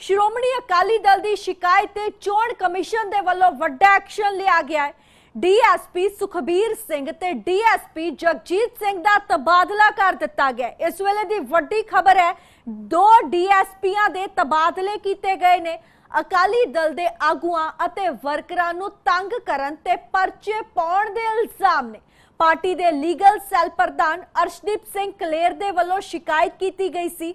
ਸ਼੍ਰੋਮਣੀ ਅਕਾਲੀ ਦਲ ਦੀ ਸ਼ਿਕਾਇਤ ਤੇ ਚੋਣ ਕਮਿਸ਼ਨ ਦੇ ਵੱਲੋਂ ਵੱਡਾ ਐਕਸ਼ਨ ਲਿਆ ਗਿਆ ਹੈ। ਡੀਐਸਪੀ ਸੁਖਬੀਰ ਸਿੰਘ ਤੇ ਡੀਐਸਪੀ ਜਗਜੀਤ ਸਿੰਘ ਦਾ ਤਬਾਦਲਾ ਕਰ ਦਿੱਤਾ ਗਿਆ ਇਸ ਵੇਲੇ ਦੀ ਵੱਡੀ ਖਬਰ ਹੈ, ਦੋ ਡੀਐਸਪੀਆਂ ਦੇ ਤਬਾਦਲੇ ਕੀਤੇ ਗਏ ਨੇ। ਅਕਾਲੀ ਦਲ ਦੇ ਆਗੂਆਂ ਅਤੇ ਵਰਕਰਾਂ ਨੂੰ ਤੰਗ ਕਰਨ ਤੇ ਪਰਚੇ ਪਾਉਣ ਦੇ ਇਲਜ਼ਾਮ ਨੇ। ਪਾਰਟੀ ਦੇ ਲੀਗਲ ਸੈੱਲ ਪ੍ਰਧਾਨ ਅਰਸ਼ਦੀਪ ਸਿੰਘ ਕਲੇਰ ਦੇ ਵੱਲੋਂ ਸ਼ਿਕਾਇਤ ਕੀਤੀ ਗਈ ਸੀ।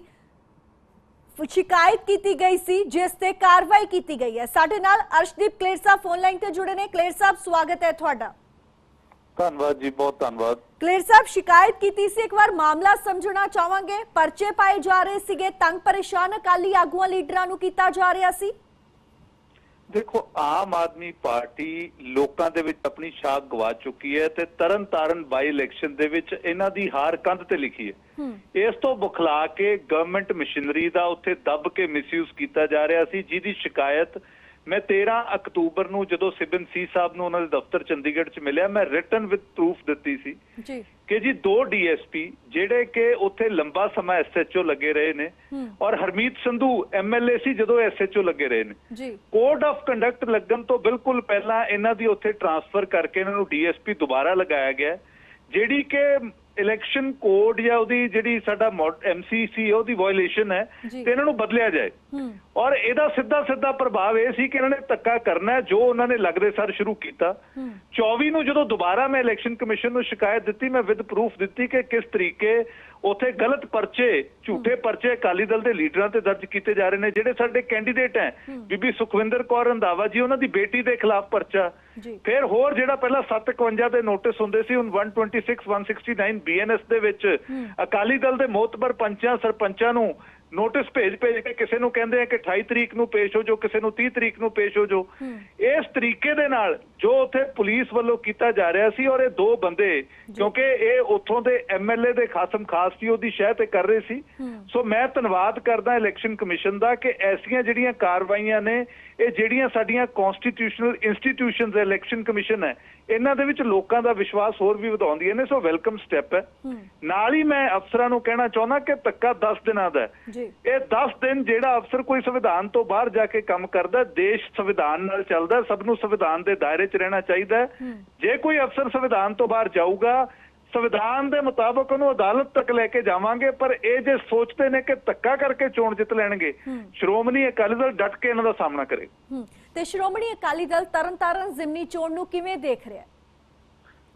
ਸ਼ਿਕਾਇਤ ਕੀਤੀ ਗਈ ਸੀ ਜਿਸ ਤੇ ਕਾਰਵਾਈ ਕੀਤੀ ਗਈ ਹੈ। ਸਾਡੇ ਨਾਲ ਅਰਸ਼ਦੀਪ ਕਲੇਰ ਸਾਹਿਬ ਫੋਨ ਲਾਈਨ ਤੇ ਜੁੜੇ ਨੇ। ਕਲੇਰ ਸਾਹਿਬ ਸਵਾਗਤ ਹੈ ਤੁਹਾਡਾ। ਧੰਨਵਾਦ ਜੀ ਬਹੁਤ ਧੰਨਵਾਦ। ਕਲੇਰ ਸਾਹਿਬ ਸ਼ਿਕਾਇਤ ਕੀਤੀ ਸੀ। ਇੱਕ ਵਾਰ ਮਾਮਲਾ ਸਮਝਣਾ ਚਾਹਾਂਗੇ। ਪਰਚੇ ਪਾਏ ਜਾ ਰਹੇ ਸੀਗੇ। ਤੰਗ ਪਰੇਸ਼ਾਨ ਅਕਾਲੀ ਆਗੂਆਂ ਲੀਡਰਾਂ ਨੂੰ ਕੀਤਾ ਜਾ ਰਿਹਾ ਸੀ। ਦੇਖੋ ਆਮ ਆਦਮੀ ਪਾਰਟੀ ਲੋਕਾਂ ਦੇ ਵਿੱਚ ਆਪਣੀ ਸ਼ਾਖ ਗਵਾ ਚੁੱਕੀ ਹੈ ਤੇ ਤਰਨ ਤਾਰਨ ਬਾਈ ਇਲੈਕਸ਼ਨ ਦੇ ਵਿੱਚ ਇਹਨਾਂ ਦੀ ਹਾਰ ਕੰਧ ਤੇ ਲਿਖੀ ਹੂੰ। ਇਸ ਤੋਂ ਬੁਖਲਾ ਕੇ ਗਵਰਨਮੈਂਟ ਮਸ਼ੀਨਰੀ ਦਾ ਉੱਥੇ ਦੱਬ ਕੇ ਮਿਸਯੂਜ਼ ਕੀਤਾ ਜਾ ਰਿਹਾ ਸੀ ਜਿਹਦੀ ਸ਼ਿਕਾਇਤ ਮੈਂ 13 ਅਕਤੂਬਰ ਨੂੰ ਜਦੋਂ ਸਿਬਨ ਸੀ ਸਾਹਿਬ ਨੂੰ ਉਹਨਾਂ ਦੇ ਦਫ਼ਤਰ ਚੰਡੀਗੜ੍ਹ 'ਚ ਮਿਲਿਆ ਮੈਂ ਰਿਟਨ ਵਿਦ ਪ੍ਰੂਫ ਦਿੱਤੀ ਸੀ ਜੀ। ਕਿ ਜੀ ਦੋ ਡੀਐਸਪੀ ਜਿਹੜੇ ਕਿ ਉੱਥੇ ਲੰਬਾ ਸਮਾਂ ਐਸਐਚਓ ਲੱਗੇ ਰਹੇ ਨੇ ਔਰ ਹਰਮੀਤ ਸੰਧੂ ਐਮਐਲਏ ਸੀ ਜਦੋਂ ਐਸਐਚਓ ਲੱਗੇ ਰਹੇ ਨੇ। ਜੀ। ਕੋਡ ਆਫ ਕੰਡਕਟ ਲੱਗਣ ਤੋਂ ਬਿਲਕੁਲ ਪਹਿਲਾਂ ਇਹਨਾਂ ਦੀ ਉੱਥੇ ਟਰਾਂਸਫਰ ਕਰਕੇ ਇਹਨਾਂ ਨੂੰ ਡੀਐਸਪੀ ਦੁਬਾਰਾ ਲਗਾਇਆ ਗਿਆ ਜਿਹੜੀ ਕਿ ਇਲੈਕਸ਼ਨ ਕੋਡ ਜਾਂ ਉਹਦੀ ਜਿਹੜੀ ਸਾਡਾ ਐਮਸੀਸੀ ਉਹਦੀ ਵਾਇਓਲੇਸ਼ਨ ਹੈ। ਤੇ ਇਹਨਾਂ ਨੂੰ ਬਦਲਿਆ ਜਾਏ। ਔਰ ਇਹਦਾ ਸਿੱਧਾ ਸਿੱਧਾ ਪ੍ਰਭਾਵ ਇਹ ਸੀ ਕਿ ਇਹਨਾਂ ਨੇ ਧੱਕਾ ਕਰਨਾ ਜੋ ਉਹਨਾਂ ਨੇ ਲੱਗਦੇ ਸਰ ਸ਼ੁਰੂ ਕੀਤਾ। ਹੂੰ। 24 ਨੂੰ ਜਦੋਂ ਦੁਬਾਰਾ ਮੈਂ ਇਲੈਕਸ਼ਨ ਕਮਿਸ਼ਨ ਨੂੰ ਸ਼ਿਕਾਇਤ ਦਿੱਤੀ ਮੈਂ ਵਿਦ ਪ੍ਰੂਫ ਦਿੱਤੀ ਕਿ ਕਿਸ ਤਰੀਕੇ ਉਥੇ ਗਲਤ ਪਰਚੇ ਝੂਠੇ ਪਰਚੇ ਅਕਾਲੀ ਦਲ ਦੇ ਲੀਡਰਾਂ ਤੇ ਦਰਜ ਕੀਤੇ ਜਾ ਰਹੇ ਨੇ ਜਿਹੜੇ ਸਾਡੇ ਕੈਂਡੀਡੇਟ ਹੈ। ਬੀਬੀ ਸੁਖਵਿੰਦਰ ਕੌਰ ਰੰਧਾਵਾ ਜੀ ਉਹਨਾਂ ਦੀ ਬੇਟੀ ਦੇ ਖਿਲਾਫ ਪਰਚਾ। ਫਿਰ ਹੋਰ ਜਿਹੜਾ ਪਹਿਲਾਂ 751 ਦੇ ਨੋਟਿਸ ਹੁੰਦੇ ਸੀ ਹੁਣ 126 169 ਬੀਐਨਐਸ ਦੇ ਵਿੱਚ ਅਕਾਲੀ ਦਲ ਦੇ ਮੋਤਬਰ ਪੰਚਾਂ ਸਰਪੰਚਾਂ ਨੂੰ ਨੋਟਿਸ ਭੇਜ ਭੇਜ ਕੇ ਕਿਸੇ ਨੂੰ ਕਹਿੰਦੇ ਆ ਕਿ 28 ਤਰੀਕ ਨੂੰ ਪੇਸ਼ ਹੋ ਜਾਓ ਕਿਸੇ ਨੂੰ 30 ਤਰੀਕ ਨੂੰ ਪੇਸ਼ ਹੋ ਜਾਓ। ਇਸ ਤਰੀਕੇ ਦੇ ਨਾਲ ਜੋ ਉੱਥੇ ਪੁਲਿਸ ਵੱਲੋਂ ਕੀਤਾ ਜਾ ਰਿਹਾ ਸੀ ਔਰ ਇਹ ਦੋ ਬੰਦੇ ਕਿਉਂਕਿ ਇਹ ਉੱਥੋਂ ਦੇ ਐਮਐਲਏ ਦੇ ਖਾਸਮ ਖਾਸ ਸੀ ਉਹਦੀ ਸ਼ਹਿ ਤੇ ਕਰ ਰਹੇ ਸੀ। ਸੋ ਮੈਂ ਧੰਨਵਾਦ ਕਰਦਾ ਇਲੈਕਸ਼ਨ ਕਮਿਸ਼ਨ ਦਾ ਕਿ ਐਸੀਆਂ ਜਿਹੜੀਆਂ ਕਾਰਵਾਈਆਂ ਨੇ ਇਹ ਜਿਹੜੀਆਂ ਸਾਡੀਆਂ ਕਨਸਟੀਟਿਊਸ਼ਨਲ ਇੰਸਟੀਟਿਊਸ਼ਨਸ ਇਲੈਕਸ਼ਨ ਕਮਿਸ਼ਨ ਹੈ ਇਹਨਾਂ ਦੇ ਵਿੱਚ ਲੋਕਾਂ ਦਾ ਵਿਸ਼ਵਾਸ ਹੋਰ ਵੀ ਵਧਾਉਂਦੀਆਂ ਨੇ ਸੋ ਵੈਲਕਮ ਸਟੈਪ ਹੈ। ਨਾਲ ਹੀ ਮੈਂ ਅਫਸਰਾਂ ਨੂੰ ਕਹਿਣਾ ਚਾਹੁੰਦਾ ਕਿ ਧੱਕਾ 10 ਦਿਨਾਂ ਦਾ ਇਹ 10 ਦਿਨ ਜਿਹੜਾ ਅਫਸਰ ਕੋਈ ਸੰਵਿਧਾਨ ਤੋਂ ਬਾਹਰ ਜਾ ਕੇ ਕੰਮ ਕਰਦਾ ਦੇਸ਼ ਸੰਵਿਧਾਨ ਨਾਲ ਚੱਲਦਾ ਸਭ ਨੂੰ ਸੰਵਿਧਾਨ ਦੇ ਦਾਇਰੇ 'ਚ ਰਹਿਣਾ ਚਾਹੀਦਾ। ਜੇ ਕੋਈ ਅਫਸਰ ਸੰਵਿਧਾਨ ਤੋਂ ਬਾਹਰ ਜਾਊਗਾ ਸੰਵਿਧਾਨ ਦੇ ਮੁਤਾਬਕ ਉਹਨੂੰ ਅਦਾਲਤ ਤੱਕ ਲੈ ਕੇ ਜਾਵਾਂਗੇ ਪਰ ਇਹ ਜੇ ਸੋਚਦੇ ਨੇ ਕਿ ਧੱਕਾ ਕਰਕੇ ਚੋਣ ਜਿੱਤ ਲੈਣਗੇ ਸ਼੍ਰੋਮਣੀ ਅਕਾਲੀ ਦਲ ਡਟ ਕੇ ਇਹਨਾਂ ਦਾ ਸਾਹਮਣਾ ਕਰੇ। ਤੇ ਸ਼੍ਰੋਮਣੀ ਅਕਾਲੀ ਦਲ ਤਰਨਤਾਰਨ ਜ਼ਿਮਨੀ ਚੋਣ ਨੂੰ ਕਿਵੇਂ ਦੇਖ ਰਿਹਾ ਹੈ?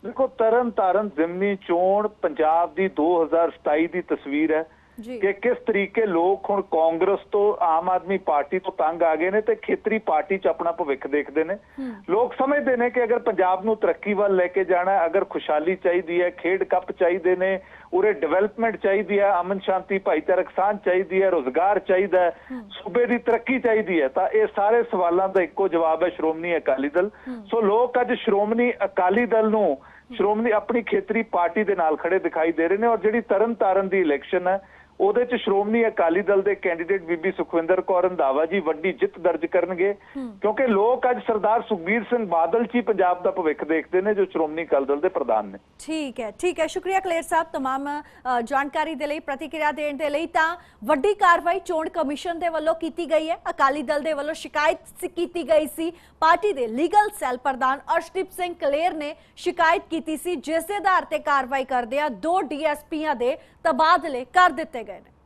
ਦੇਖੋ ਤਰਨ ਤਾਰਨ ਜ਼ਿਮਨੀ ਚੋਣ ਪੰਜਾਬ ਦੀ 2027 ਦੀ ਤਸਵੀਰ ਹੈ। ਕਿ ਕਿਸ ਤਰੀਕੇ ਲੋਕ ਹੁਣ ਕਾਂਗਰਸ ਤੋਂ ਆਮ ਆਦਮੀ ਪਾਰਟੀ ਤੋਂ ਤੰਗ ਆ ਗਏ ਨੇ ਤੇ ਖੇਤਰੀ ਪਾਰਟੀ 'ਚ ਆਪਣਾ ਭਵਿੱਖ ਦੇਖਦੇ ਨੇ। ਲੋਕ ਸਮਝਦੇ ਨੇ ਕਿ ਅਗਰ ਪੰਜਾਬ ਨੂੰ ਤਰੱਕੀ ਵੱਲ ਲੈ ਕੇ ਜਾਣਾ ਹੈ ਅਗਰ ਖੁਸ਼ਹਾਲੀ ਚਾਹੀਦੀ ਹੈ ਖੇਡ ਕੱਪ ਚਾਹੀਦੇ ਨੇ ਉਰੇ ਡਿਵੈਲਪਮੈਂਟ ਚਾਹੀਦੀ ਹੈ ਅਮਨ ਸ਼ਾਂਤੀ ਭਾਈਚਾਰਕ ਸਾਂਝ ਚਾਹੀਦੀ ਹੈ ਰੋਜ਼ਗਾਰ ਚਾਹੀਦਾ ਹੈ ਸੂਬੇ ਦੀ ਤਰੱਕੀ ਚਾਹੀਦੀ ਹੈ। ਤਾਂ ਇਹ ਸਾਰੇ ਸਵਾਲਾਂ ਦਾ ਇੱਕੋ ਜਵਾਬ ਹੈ ਸ਼੍ਰੋਮਣੀ ਅਕਾਲੀ ਦਲ। ਸੋ ਲੋਕ ਅੱਜ ਸ਼੍ਰੋਮਣੀ ਅਕਾਲੀ ਦਲ ਨੂੰ ਸ਼੍ਰੋਮਣੀ ਆਪਣੀ ਖੇਤਰੀ ਪਾਰਟੀ ਦੇ ਨਾਲ ਖੜੇ ਦਿਖਾਈ ਦੇ ਰਹੇ ਨੇ ਔਰ ਜਿਹੜੀ ਤਰਨ ਤਾਰਨ ਦੀ ਇਲੈਕਸ਼ਨ ਹੈ ਉਹਦੇ ਚ ਸ਼੍ਰੋਮਣੀ ਅਕਾਲੀ ਦਲ ਦੇ ਕੈਂਡੀਡੇਟ ਬੀਬੀ ਸੁਖਵਿੰਦਰ ਕੌਰ ਰੰਧਾਵਾ ਜੀ ਵੱਡੀ ਜਿੱਤ ਦਰਜ ਕਰਨਗੇ ਕਿਉਂਕਿ ਲੋਕ ਅੱਜ ਸਰਦਾਰ ਸੁਖਬੀਰ ਸਿੰਘ ਬਾਦਲ ਜੀ ਪੰਜਾਬ ਦਾ ਭਵਿੱਖ ਦੇਖਦੇ ਨੇ ਜੋ ਸ਼੍ਰੋਮਣੀ ਅਕਾਲੀ ਦਲ ਦੇ ਪ੍ਰਧਾਨ ਨੇ ਠੀਕ ਹੈ ਠੀਕ ਹੈ ਸ਼ੁਕਰੀਆ ਕਲੇਰ ਸਾਹਿਬ तमाम ਅ, ਜਾਣਕਾਰੀ ਦੇ ਲਈ ਪ੍ਰਤੀਕਿਰਿਆ ਦੇਣ ਦੇ ਲਈ ਤਾਂ ਵੱਡੀ ਕਾਰਵਾਈ ਚੋਣ ਕਮਿਸ਼ਨ ਦੇ ਵੱਲੋਂ ਕੀਤੀ ਗਈ ਹੈ ਅਕਾਲੀ ਦਲ ਦੇ ਵੱਲੋਂ ਸ਼ਿਕਾਇਤ ਸ- ਕੀਤੀ ਗਈ ਸੀ ਪਾਰਟੀ ਦੇ ਲੀਗਲ ਸੈੱਲ ਪ੍ਰਧਾਨ ਅਰਸ਼ਦੀਪ ਸਿੰਘ ਕਲੇਰ ਨੇ ਸ਼ਿਕਾਇਤ ਕੀਤੀ ਸੀ ਜਿਸ ਦੇ ਆਧਾਰ ਤੇ ਕਾਰਵਾਈ ਕਰਦੇ ਆ ਦੋ ਡੀਐਸਪੀਆਂ ਦੇ ਤਬਾਦਲੇ ਕਰ ਦਿੱਤੇ ਗਏ ਨੇ